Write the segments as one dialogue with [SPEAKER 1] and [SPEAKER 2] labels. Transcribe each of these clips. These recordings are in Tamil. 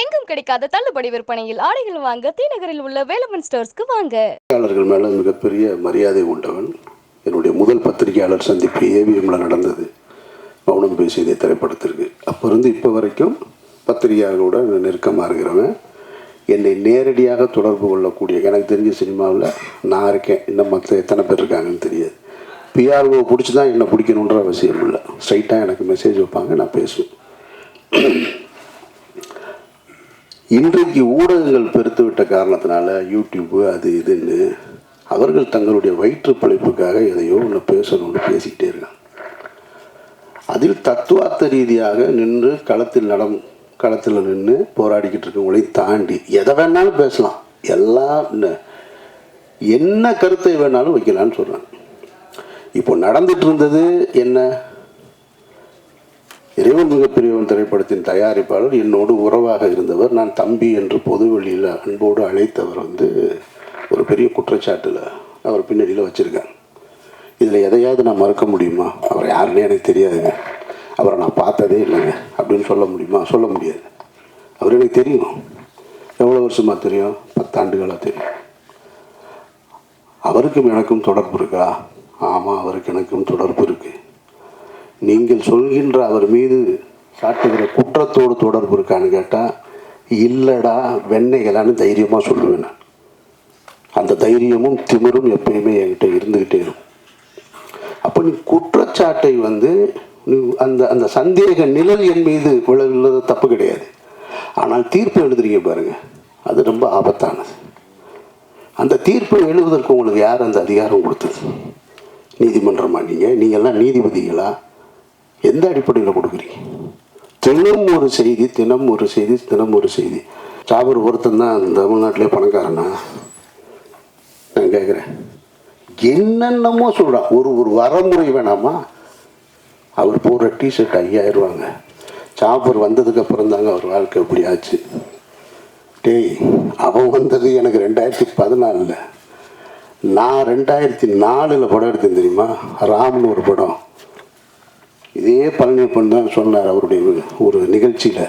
[SPEAKER 1] எங்கும் கிடைக்காத தள்ளுபடி விற்பனையில் ஆடைகள் வாங்க தீநகரில் உள்ள வேலமன் ஸ்டோர்ஸ்க்கு வாங்க.
[SPEAKER 2] பத்திரிகையாளர்கள் மேலே மிகப்பெரிய மரியாதை உண்டவன். என்னுடைய முதல் பத்திரிகையாளர் சந்திப்பு ஏவிஎம்ல நடந்தது. மௌனம் பேசியதை திரைப்படத்திற்கு. அப்போ இருந்து இப்போ வரைக்கும் பத்திரிகையாளர்களோட நெருக்கமாக இருக்கிறவன். என்னை நேரடியாக தொடர்பு கொள்ளக்கூடிய எனக்கு தெரிஞ்ச சினிமாவில் நான் இருக்கேன். இன்னும் மற்ற எத்தனை பேர் இருக்காங்கன்னு தெரியாது. பிஆர்ஓ பிடிச்சி தான் என்னை பிடிக்கணுன்ற அவசியம் இல்லை. ஸ்ட்ரைட்டாக எனக்கு மெசேஜ் வைப்பாங்க நான் பேசுவேன். இன்றைக்கு ஊடகங்கள் பெருத்து விட்ட காரணத்தினால யூடியூப்பு அது இதுன்னு அவர்கள் தங்களுடைய வயிற்று பிழைப்புக்காக எதையோ ஒன்று பேசணும்னு பேசிக்கிட்டே இருக்காங்க. அதில் தத்துவார்த்த ரீதியாக நின்று களத்தில் நடம் களத்தில் நின்று போராடிக்கிட்டு இருக்கவங்களை தாண்டி எதை வேணாலும் பேசலாம். எல்லாம் என்ன கருத்தை வேணாலும் வைக்கலான்னு சொல்கிறாங்க இப்போ நடந்துட்டு இருந்தது என்ன? இறைவன் மிகப்பெரியவன் திரைப்படத்தின் தயாரிப்பாளர் என்னோடு உறவாக இருந்தவர் நான் தம்பி என்று பொது வெளியில் அன்போடு அழைத்தவர் வந்து ஒரு பெரிய குற்றச்சாட்டில் அவர் பின்னணியில் வச்சுருக்காங்க. இதில் எதையாவது நான் மறக்க முடியுமா? அவர் யாருன்னே எனக்கு தெரியாதுங்க. அவரை நான் பார்த்ததே இல்லைங்க. அப்படின்னு சொல்ல முடியுமா? சொல்ல முடியாது. அவர் எனக்கு தெரியும். எவ்வளோ வருஷமாக தெரியும்? பத்தாண்டுகளாக தெரியும். அவருக்கும் எனக்கும் தொடர்பு இருக்கா? ஆமாம் அவருக்கு எனக்கும் தொடர்பு இருக்குது நீங்கள் சொல்கின்ற அவர் மீது சாட்டுகிற குற்றத்தோடு தொடர்பு இருக்கான்னு கேட்டால் இல்லைடா வெண்ணைகளான்னு தைரியமாக சொல்லுவேன் நான். அந்த தைரியமும் திமிரும் எப்பயுமே என்கிட்ட இருந்துக்கிட்டே இருக்கும். அப்போ நீ குற்றச்சாட்டை வந்து நீ அந்த அந்த சந்தேக நிழல் என் மீது விழவில்லது தப்பு கிடையாது. ஆனால் தீர்ப்பு எழுதுறீங்க பாருங்கள் அது ரொம்ப ஆபத்தானது. அந்த தீர்ப்பை எழுதுவதற்கு உங்களுக்கு யார் அந்த அதிகாரம் கொடுத்தது? நீதிமன்றமா நீங்கள் நீங்கள்லாம் நீதிபதிகளா? எந்த அடிப்படையில் கொடுக்குறீங்க? தினம் ஒரு செய்தி தினம் ஒரு செய்தி தினம் ஒரு செய்தி. சாபர் ஒருத்தன் தான் தமிழ்நாட்டிலே பணக்காரனா? நான் கேட்குறேன் என்னென்னமோ சொல்கிறான் ஒரு ஒரு வரமுறை வேணாமா? அவர் போடுற டிஷர்ட் ஐயாயிரம் ரூபாங்க சாப்பர் வந்ததுக்கப்புறம் தாங்க அவர் வாழ்க்கை எப்படி ஆச்சு. டேய் அவன் வந்தது எனக்கு ரெண்டாயிரத்தி பதினாலில். நான் ரெண்டாயிரத்தி நாலில் படம் எடுத்தேன் தெரியுமா? ராம்னு ஒரு படம். இதே பழனியப்பன் தான் சொன்னார் அவருடைய ஒரு நிகழ்ச்சியில்.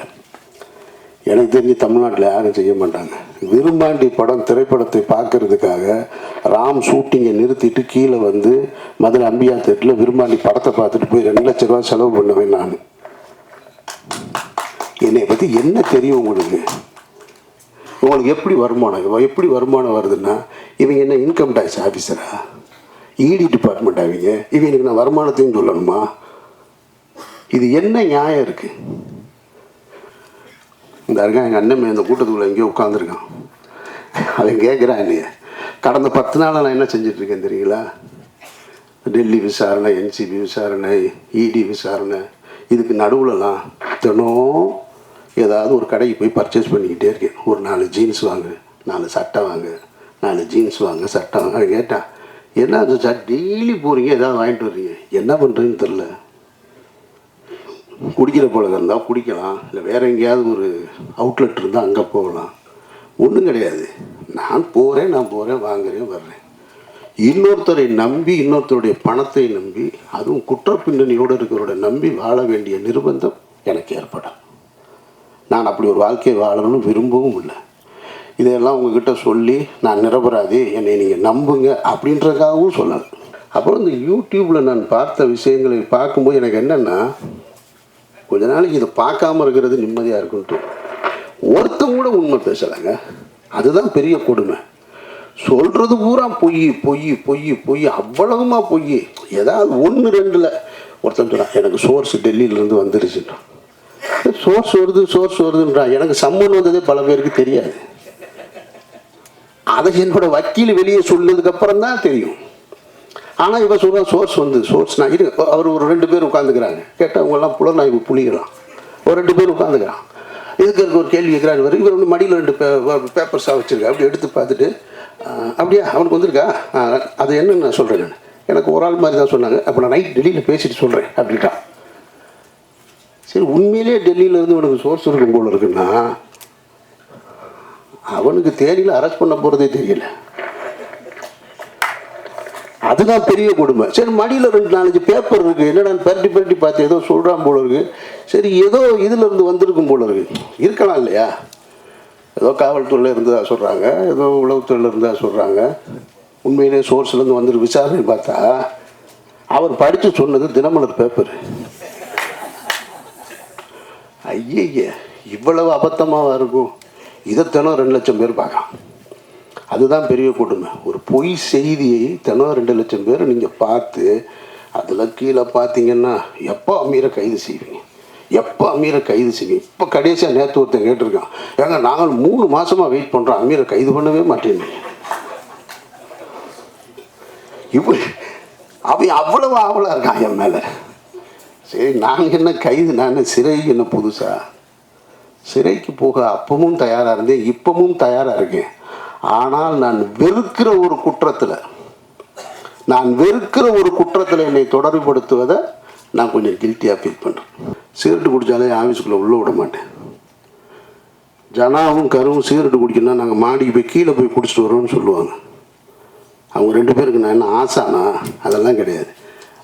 [SPEAKER 2] எனக்கு தெரிஞ்சு தமிழ்நாட்டில் யாரும் செய்ய மாட்டாங்க. விரும்பாண்டி படம் திரைப்படத்தை பார்க்கறதுக்காக ராம் ஷூட்டிங்கை நிறுத்திட்டு கீழே வந்து மதுரை அம்பியா தேட்டில் விரும்பாண்டி படத்தை பார்த்துட்டு போய் ரெண்டு லட்ச ரூபா செலவு பண்ணுவேன் நான். என்னை பற்றி என்ன தெரியும் உங்களுக்கு? உங்களுக்கு எப்படி வருமானம் எப்படி வருமானம் வருதுன்னா இவங்க என்ன இன்கம் டேக்ஸ் ஆஃபீஸரா இடி டிபார்ட்மெண்ட் அவங்க இவங்களுக்கு நான் வருமானத்தையும் சொல்லணுமா? இது என்ன நியாயம் இருக்குது இந்த இருக்கான் எங்கள் அண்ணன் இந்த கூட்டத்துக்குள்ளே எங்கேயோ உட்காந்துருக்கான் அவன் கேட்குறான் என்னைய கடந்த பத்து நாளாக நான் என்ன செஞ்சிட்ருக்கேன் இருக்கேன் தெரியுங்களா? டெல்லி விசாரணை என்சிபி விசாரணை இடி விசாரணை இதுக்கு நடுவுலலாம் தினம் ஏதாவது ஒரு கடைக்கு போய் பர்ச்சேஸ் பண்ணிக்கிட்டே இருக்கேன். ஒரு நாலு ஜீன்ஸ் வாங்க நாலு சட்டை வாங்க நாலு ஜீன்ஸ் வாங்க சட்டை வாங்க. கேட்டான் என்ன சார் டெய்லி போகிறீங்க ஏதாவது வாங்கிட்டு வர்றீங்க? என்ன பண்ணுறதுன்னு தெரில குடிக்கிற பழக்கம் இருந்தால் குடிக்கலாம். இல்லை வேறு எங்கேயாவது ஒரு அவுட்லெட் இருந்தால் அங்கே போகலாம். ஒன்றும் கிடையாது. நான் போகிறேன் நான் போகிறேன் வாங்குறேன் வர்றேன். இன்னொருத்தரை நம்பி இன்னொருத்தருடைய பணத்தை நம்பி அதுவும் குற்ற பின்னணியோடு இருக்கிறவரை நம்பி வாழ வேண்டிய நிர்பந்தம் எனக்கு ஏற்படும் நான் அப்படி ஒரு வாழ்க்கையை வாழணும்னு விரும்பவும் இல்லை. இதையெல்லாம் உங்ககிட்ட சொல்லி நான் நிரபராதி என்னை நீங்கள் நம்புங்க அப்படின்றதுக்காகவும் சொல்லலை அப்புறம் இந்த யூடியூப்பில் நான் பார்த்த விஷயங்களை பார்க்கும்போது எனக்கு என்னென்னா கொஞ்ச நாளைக்கு இதை பார்க்காம இருக்கிறது நிம்மதியாக இருக்குன்ட்டு ஒருத்தன் கூட உண்மை பேசலைங்க. அதுதான் பெரிய கொடுமை. சொல்கிறது பூரா பொய் பொய் பொய் பொய் அவ்வளவுமா பொய். ஏதாவது ஒன்று ரெண்டில் ஒருத்தன் சொன்னான் எனக்கு சோர்ஸ் டெல்லியிலேருந்து வந்துருச்சுன்றான் சோர்ஸ் வருது சோர்ஸ் வருதுன்றான் எனக்கு சம்மன் வந்ததே பல பேருக்கு தெரியாது. அதை என்னோட வக்கீல் வெளியே சொன்னதுக்கப்புறம் தான் தெரியும். ஆனால் இவன் சொல்கிறான் சோர்ஸ் வந்து சோர்ஸ் நான் இரு அவர் ஒரு ரெண்டு பேர் உட்காந்துக்கிறாங்க கேட்டால் அவங்கெல்லாம் புலனாய்வு புளிகிறான் ஒரு ரெண்டு பேர் உட்காந்துக்கிறான் இதுக்கு ஒரு கேள்வி கேட்குறாரு இவர். இவர் வந்து மடியில் ரெண்டு பேப்பர்ஸாக வச்சுருக்கா அப்படி எடுத்து பார்த்துட்டு அப்படியா? அவனுக்கு வந்திருக்கா? அது என்னன்னு நான் சொல்கிறேன் நான். எனக்கு ஒரு ஆள் மாதிரி தான் சொன்னாங்க. அப்போ நான் நைட் டெல்லியில் பேசிட்டு சொல்கிறேன் அப்படின்ட்டான் சரி உண்மையிலேயே டெல்லியிலேருந்து உனக்கு சோர்ஸ் இருக்கும் போல இருக்குன்னா அவனுக்கு தேனியில் அரெஸ்ட் பண்ண போகிறதே தெரியல. அதுதான் பெரிய கொடுமை. சரி மடியில் ரெண்டு நாலஞ்சு பேப்பர் இருக்குது என்னடா பரட்டி பரட்டி பார்த்து ஏதோ சொல்கிறான் போல இருக்கு. சரி ஏதோ இதுலேருந்து வந்திருக்கும் போல இருக்கு. இருக்கலாம் இல்லையா? ஏதோ காவல்துறையில் இருந்ததாக சொல்கிறாங்க ஏதோ உளவுத்துறையில் இருந்ததாக சொல்கிறாங்க உண்மையிலே சோர்ஸ்லேருந்து வந்து விசாரணை பார்த்தா அவர் படித்து சொன்னது தினமலர் பேப்பர் ஐயய்ய இவ்வளவு அபத்தமாக இருக்கும்? இதை தினம் ரெண்டு லட்சம் பேர் பார்க்கலாம். அதுதான் பெரிய கொடுமை. ஒரு பொய் செய்தியை தினம் ரெண்டு லட்சம் பேர் நீங்கள் பார்த்து அதில் கீழே பார்த்தீங்கன்னா எப்போ அமீரை கைது செய்வீங்க? எப்போ அமீரை கைது செய்வீங்க? இப்போ கடைசியாக நேற்று ஒருத்தன் கேட்டிருக்கான். ஏங்க நாங்கள் மூணு மாதமாக வெயிட் பண்ணுறோம் அமீரை கைது பண்ணவே மாட்டேன். இப்படி அவன் அவ்வளவு ஆவலாக இருக்கான் என் மேலே. சரி நாங்கள் என்ன கைது நான் சிறை என்ன புதுசா? சிறைக்கு போக அப்பவும் தயாராக இருந்தேன் இப்பவும் தயாராக இருக்கேன். ஆனால் நான் வெறுக்கிற ஒரு குற்றத்தில் நான் வெறுக்கிற ஒரு குற்றத்தில் என்னை தொடர்புபடுத்துவதை நான் கொஞ்சம் கில்ட்டியாக ஃபீல் பண்ணுறேன் சிகரெட்டு குடித்தாலே ஆஃபீஸுக்குள்ளே உள்ளே விட மாட்டேன். ஜனாவும் கருவும் சிகரெட்டு குடிக்கணும்னா நாங்கள் மாடிக்கு போய் கீழே போய் குடிச்சிட்டு வரோம்னு சொல்லுவாங்க. அவங்க ரெண்டு பேருக்கு நான் என்ன ஆசானா? அதெல்லாம் கிடையாது.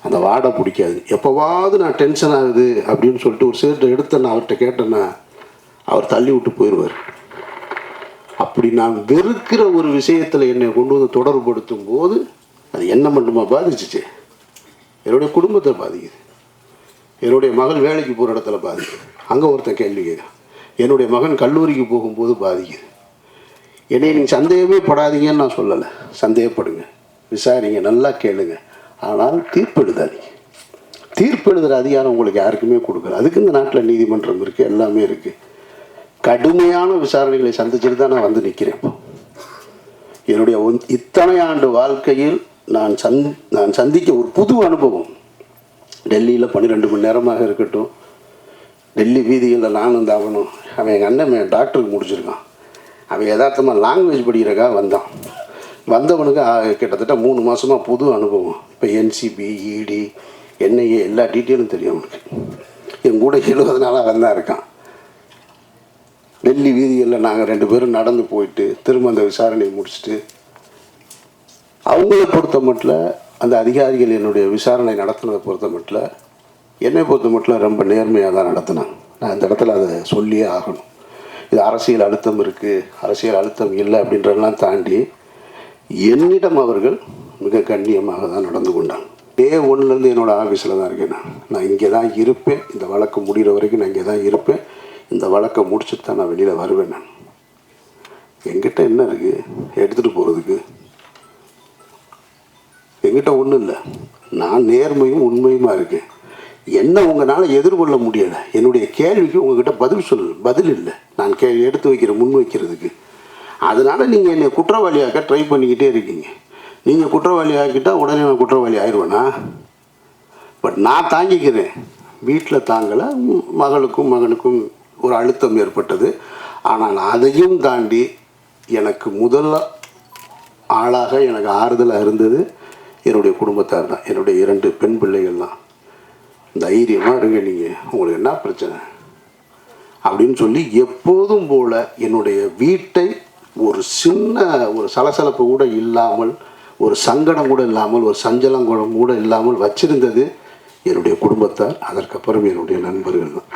[SPEAKER 2] அந்த வாடை பிடிக்காது. எப்போவாவது நான் டென்ஷன் ஆகுது அப்படின்னு சொல்லிட்டு ஒரு சிகரெட்டை எடுத்தேன்னா அவர்கிட்ட கேட்டேன்னா அவர் தள்ளி விட்டு போயிடுவார் அப்படி நான் வெறுக்கிற ஒரு விஷயத்தில் என்னை கொண்டு வந்து தொடர்புபடுத்தும் போது அது என்ன மட்டுமா பாதிச்சிச்சு? என்னுடைய குடும்பத்தை பாதிக்குது. என்னுடைய மகள் வேலைக்கு போகிற இடத்துல பாதிக்குது. அங்கே ஒருத்தன் கேள்வி கேட்குறான் என்னுடைய மகன் கல்லூரிக்கு போகும்போது பாதிக்குது. என்னை நீங்கள் சந்தேகமே படாதீங்கன்னு நான் சொல்லலை. சந்தேகப்படுங்க. விசாரிங்க. நல்லா கேளுங்க. ஆனால் தீர்ப்பு எழுதாதீங்க. தீர்ப்பு எழுதுகிற அதிகாரம் உங்களுக்கு யாருக்குமே கொடுக்கல. அதுக்கு இந்த நாட்டில் நீதிமன்றம் இருக்குது எல்லாமே இருக்குது கடுமையான விசாரணைகளை சந்திச்சுட்டு தான் நான் வந்து நிற்கிறேன் என்னுடைய இத்தனை ஆண்டு வாழ்க்கையில் நான் சந் நான் சந்திக்க ஒரு புது அனுபவம். டெல்லியில் பன்னிரெண்டு மணி நேரமாக இருக்கட்டும். டெல்லி வீதிகளில் நானும் தாவணும் அவன் எங்கள் அண்ணன் டாக்டருக்கு முடிச்சிருக்கான். அவன் யதார்த்தமாக லாங்குவேஜ் படிக்கிறக்காக வந்தான். வந்தவனுக்கு கிட்டத்தட்ட மூணு மாதமாக புது அனுபவம். இப்போ என்சிபி இடி என்ஐஏ எல்லா டீட்டெயிலும் தெரியும் அவனுக்கு. என் கூட எழுபது நாளாக வந்தான் இருக்கான். டெல்லி வீதிகளில் நாங்கள் ரெண்டு பேரும் நடந்து போயிட்டு திரும்ப அந்த விசாரணையை முடிச்சுட்டு அவங்கள பொறுத்த மட்டும் அந்த அதிகாரிகள் என்னுடைய விசாரணை நடத்துனதை பொறுத்த மட்டும் என்னை பொறுத்த மட்டும் ரொம்ப நேர்மையாக தான் நடத்தினாங்க. நான் இந்த இடத்துல அதை சொல்லியே ஆகணும். இது அரசியல் அழுத்தம் இருக்குது அரசியல் அழுத்தம் இல்லை அப்படின்றதெல்லாம் தாண்டி என்னிடம் அவர்கள் மிக கண்ணியமாக தான் நடந்து கொண்டாங்க. டே ஒன்லேருந்து என்னோடய ஆஃபீஸில் தான் இருக்கேன் நான். நான் இங்கே தான் இருப்பேன். இந்த வழக்கு முடிகிற வரைக்கும் நான் இங்கே தான் இருப்பேன். இந்த வழக்கை முடிச்சுட்டு தான் நான் வெளியில் வருவேன் நான். எங்கிட்ட என்ன இருக்குது எடுத்துகிட்டு போகிறதுக்கு எங்கிட்ட ஒன்றும் இல்லை. நான் நேர்மையும் உண்மையுமா இருக்கேன்? என்ன உங்களால் எதிர்கொள்ள முடியலை? என்னுடைய கேள்விக்கு உங்ககிட்ட பதில் சொல்ல. பதில் இல்லை. நான் கே எடுத்து வைக்கிற முன் வைக்கிறதுக்கு. அதனால் நீங்கள் என்னை குற்றவாளியாக்க ட்ரை பண்ணிக்கிட்டே இருக்கீங்க. நீங்கள் குற்றவாளி ஆக்கிட்டால் உடனே நான் குற்றவாளி ஆயிடுவேனா பட் நான் தாங்கிக்கிறேன். வீட்டில் தாங்கலை மகளுக்கும் மகனுக்கும் ஒரு அழுத்தம் ஏற்பட்டது. ஆனால் அதையும் தாண்டி எனக்கு முதல்ல ஆளாக எனக்கு ஆறுதலாக இருந்தது என்னுடைய குடும்பத்தார் தான். என்னுடைய இரண்டு பெண் பிள்ளைகள் தான். தைரியமாக இருங்க நீங்கள் உங்களுக்கு என்ன பிரச்சனை? அப்படின்னு சொல்லி எப்போதும் போல என்னுடைய வீட்டை ஒரு சின்ன ஒரு சலசலப்பு கூட இல்லாமல் ஒரு சங்கடம் கூட இல்லாமல் ஒரு சஞ்சலம் கூட கூட இல்லாமல் வச்சிருந்தது என்னுடைய குடும்பத்தார். அதற்கப்புறம் என்னுடைய நண்பர்கள் தான்.